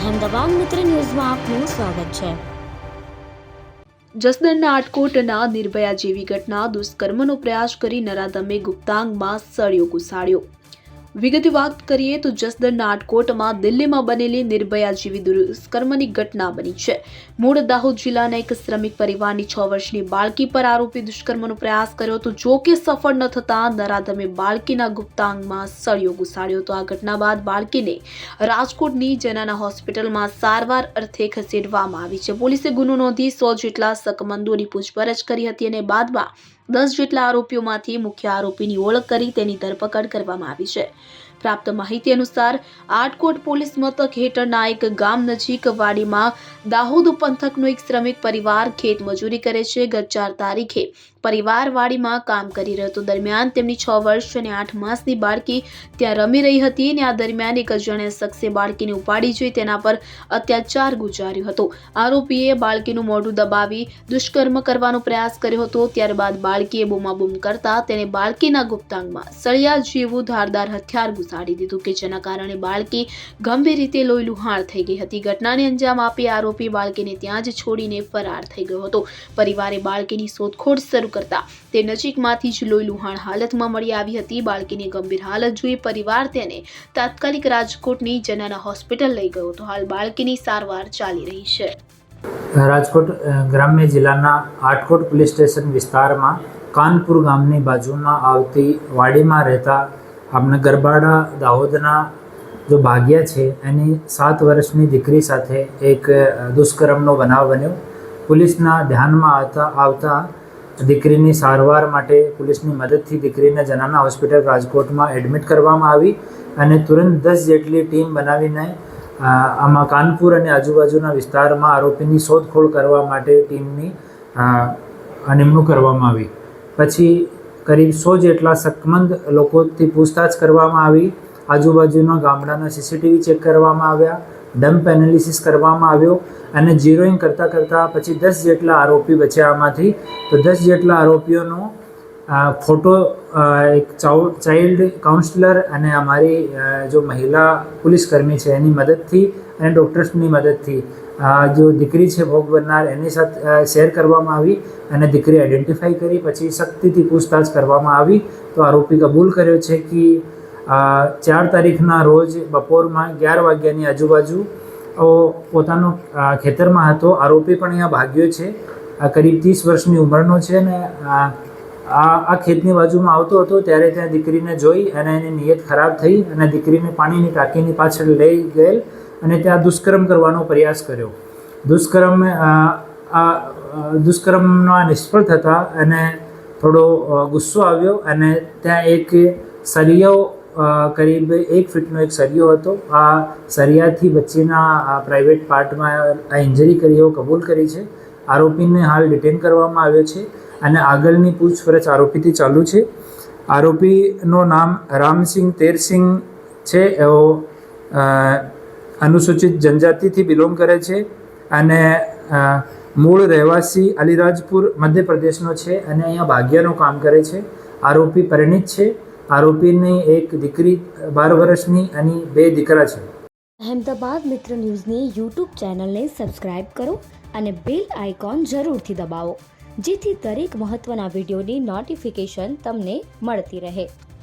અહેમદાબાદ મિત્ર ન્યૂઝમાં આપનું સ્વાગત છે. જસદણના આટકોટના નિર્ભયા જેવી ઘટના દુષ્કર્મનો પ્રયાસ કરી નરાધમે ગુપ્તાંગમાં સળિયો ઘુસાડ્યો. વિગતે વાત કરીએ તો જસદણના આટકોટમાં દિલ્હીમાં બનેલી નિર્ભયા જેવી દુષ્કર્મની ઘટના બની છે. મૂળ દાહોદ જિલ્લાના એક શ્રમિક પરિવારની છ વર્ષની બાળકી પર આરોપી દુષ્કર્મનો પ્રયાસ કર્યો હતો. જો કે સફળ ન થતા નરાધમે બાળકીના ગુપ્તાંગમાં સળિયો ઘુસાડ્યો હતો. આ ઘટના બાદ બાળકીને રાજકોટની જેનાના હોસ્પિટલમાં સારવાર અર્થે ખસેડવામાં આવી છે. પોલીસે ગુનો નોંધી સો જેટલા શકમંદોની પૂછપરછ કરી હતી અને બાદમાં દસ જેટલા આરોપીઓમાંથી મુખ્ય આરોપીની ઓળખ કરી તેની ધરપકડ કરવામાં આવી છે. પ્રાપ્ત માહિતી અનુસાર, આટકોટ પોલીસ મથક હેઠળના એક ગામ નજીક વાડીમાં દાહોદ પંથકનો એક શ્રમિક પરિવાર ખેત મજૂરી કરે છે ગત ચાર તારીખે. પરિવાર વાડીમાં કામ કરી રહ્યો હતો. દરમિયાન તેમની છ વર્ષ અને આઠ માસની બાળકી ત્યાં રમી રહી હતી અને આ દરમિયાન એક જણે શખ્સે બાળકીને ઉપાડી જોઈ તેના પર અત્યાચાર ગુજાર્યો હતો. આરોપીએ બાળકીનું મોઢું દબાવી દુષ્કર્મ કરવાનો પ્રયાસ કર્યો હતો. ત્યારબાદ બાળકીએ બૂમાબૂમ કરતા તેને બાળકીના ગુપ્તાંગમાં સળિયા જેવું ધારદાર હથિયાર ઘુસાડી દીધું કે જેના કારણે બાળકી ગંભીર રીતે લોહી લુહાણ થઈ ગઈ હતી. ઘટનાને અંજામ આપી આરોપી બાળકીને ત્યાં જ છોડીને ફરાર થઈ ગયો હતો. પરિવારે બાળકીની શોધખોળ શરૂ કરતા. તે નજીકમાંથી જ લોહી લુહાણ હાલતમાં મળી આવી હતી. બાળકીની ગંભીર હાલત જોઈ પરિવાર તેને તાત્કાલિક રાજકોટની જનાના હોસ્પિટલ લઈ ગયો તો હાલ બાળકીની સારવાર ચાલી રહી છે. રાજકોટ ગ્રામ્ય જિલ્લાના આટકોટ પોલીસ સ્ટેશન વિસ્તારમાં કાનપુર ગામની બાજુમાં આવતી વાડીમાં રહેતા આપણા ગરબાડા દાહોદના જો ભાગ્યા છે, એની સાત વર્ષની દીકરી સાથે એક દુષ્કર્મનો બનાવ બન્યો. પોલીસના ધ્યાનમાં આવતા આવતા દીકરીની સારવાર માટે પોલીસની મદદથી દીકરીને જનાના હોસ્પિટલ રાજકોટમાં એડમિટ કરવામાં આવી અને તુરંત દસ જેટલી ટીમ બનાવીને આમાં કાનપુર અને આજુબાજુના વિસ્તારમાં આરોપીની શોધખોળ કરવા માટે ટીમની નિમણૂક કરવામાં આવી. પછી કરીબ સો જેટલા શકમંદ લોકોથી પૂછતાછ કરવામાં આવી. આજુબાજુના ગામડાના સીસીટીવી ચેક કરવામાં આવ્યા. ડમ્પ એનાલિસિસ કરવામાં આવ્યો અને ઝીરોઈંગ કરતાં કરતાં પછી દસ જેટલા આરોપી બચ્યા આમાંથી. તો દસ જેટલા આરોપીઓનો ફોટો એક ચાઇલ્ડ કાઉન્સલર અને અમારી જો મહિલા પોલીસકર્મી છે એની મદદથી અને ડૉક્ટર્સની મદદથી જો દીકરી છે ભોગ બનનાર એની સાથે શેર કરવામાં આવી અને દીકરી આઈડેન્ટિફાઈ કરી, પછી શક્તિથી પૂછતાછ કરવામાં આવી. તો આરોપી કબૂલ કર્યો છે કે ચાર તારીખના રોજ બપોરમાં અગિયાર વાગ્યાની આજુબાજુ પોતાનો ખેતરમાં હતો. આરોપી પણ અહીંયા ભાગ્યો છે. આ કરીબ ત્રીસ વર્ષની ઉંમરનો છે અને આ ખેતની બાજુમાં આવતો હતો ત્યારે ત્યાં દીકરીને જોઈ અને એની નિયત ખરાબ થઈ અને દીકરીને પાણીની ટાંકીની પાછળ લઈ ગયેલ અને ત્યાં દુષ્કર્મ કરવાનો પ્રયાસ કર્યો. દુષ્કર્મ દુષ્કર્મમાં નિષ્ફળ થતા અને થોડો ગુસ્સો આવ્યો અને ત્યાં એક સરિયો કરીબ એક ફીટનો એક સરિયો હતો. આ સરિયાથી આ પ્રાઇવેટ પાર્ટમાં આ ઇન્જરી કરી એવો કબૂલ કરી છે. આરોપીને હાલ ડિટેન કરવામાં આવ્યો છે અને આગળની પૂછપરછ આરોપીથી ચાલુ છે. આરોપીનું નામ રામસિંહ તેરસિંહ છે. એવો અનુસૂચિત જનજાતિથી બિલોંગ કરે છે અને મૂળ રહેવાસી અલીરાજપુર મધ્યપ્રદેશનો છે અને અહીંયા ભાગ્યનું કામ કરે છે. આરોપી પરિણીત છે. આરોપીની એક દીકરી બાર વર્ષની અને બે દીકરા છે. અહેમદાબાદ મિત્ર ન્યૂઝની યુટ્યુબ ચેનલને સબસ્ક્રાઇબ કરો અને બેલ આઇકોન જરૂરથી દબાવો, જેથી દરેક મહત્ત્વના વિડીયોની નોટિફિકેશન તમને મળતી રહે.